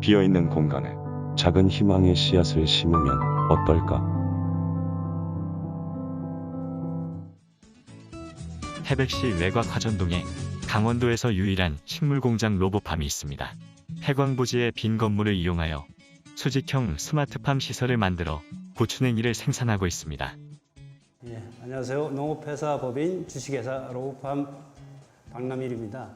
비어있는 공간에 작은 희망의 씨앗을 심으면 어떨까? 태백시 외곽 화전동에 강원도에서 유일한 식물공장 로보팜이 있습니다. 해광부지의 빈 건물을 이용하여 수직형 스마트팜 시설을 만들어 고추냉이를 생산하고 있습니다. 예, 안녕하세요. 농업회사 법인 주식회사 로우팜 박남일입니다.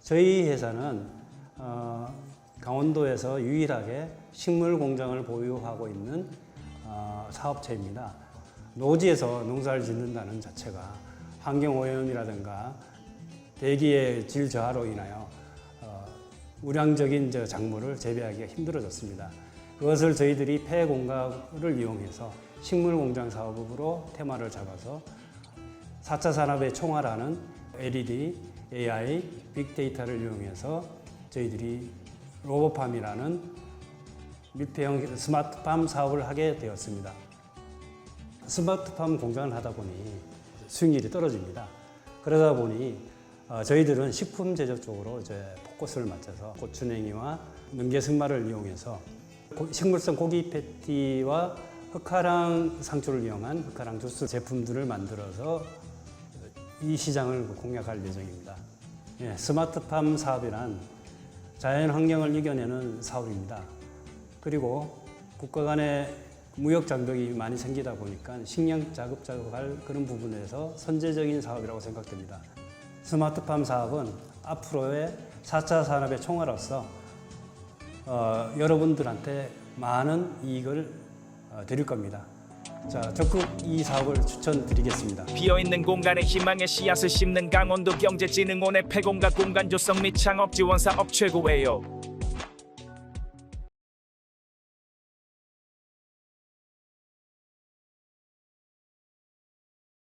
저희 회사는 어, 강원도에서 유일하게 식물 공장을 보유하고 있는 어, 사업체입니다. 노지에서 농사를 짓는다는 자체가 환경 오염이라든가 대기의 질 저하로 인하여 어, 우량적인 저 작물을 재배하기가 힘들어졌습니다. 그것을 저희들이 폐공각을 이용해서 식물 공장 사업으로 테마를 잡아서 4차 산업의 총괄하는 LED, AI, 빅데이터를 이용해서 저희들이 로보팜이라는 밀폐형 스마트팜 사업을 하게 되었습니다. 스마트팜 공장을 하다 보니 수익률이 떨어집니다. 그러다 보니 어, 저희들은 식품 제조 쪽으로 이제 포커스를 맞춰서 고추냉이와 능계승마를 이용해서 고- 식물성 고기 패티와 흑화랑 상추를 이용한 흑화랑 주스 제품들을 만들어서 이 시장을 공략할 예정입니다. 예, 스마트팜 사업이란 자연 환경을 이겨내는 사업입니다. 그리고 국가 간의 무역 장벽이 많이 생기다 보니까 식량 자급자족할 그런 부분에서 선제적인 사업이라고 생각됩니다. 스마트팜 사업은 앞으로의 4차 산업의 총괄로서 어, 여러분들한테 많은 이익을 어, 드릴 겁니다. 자, 적극 이 사업을 추천드리겠습니다. 비어있는 공간에 희망의 씨앗을 심는 강원도 경제진흥원의 폐공과 공간 조성 및 창업 지원 사업 최고예요.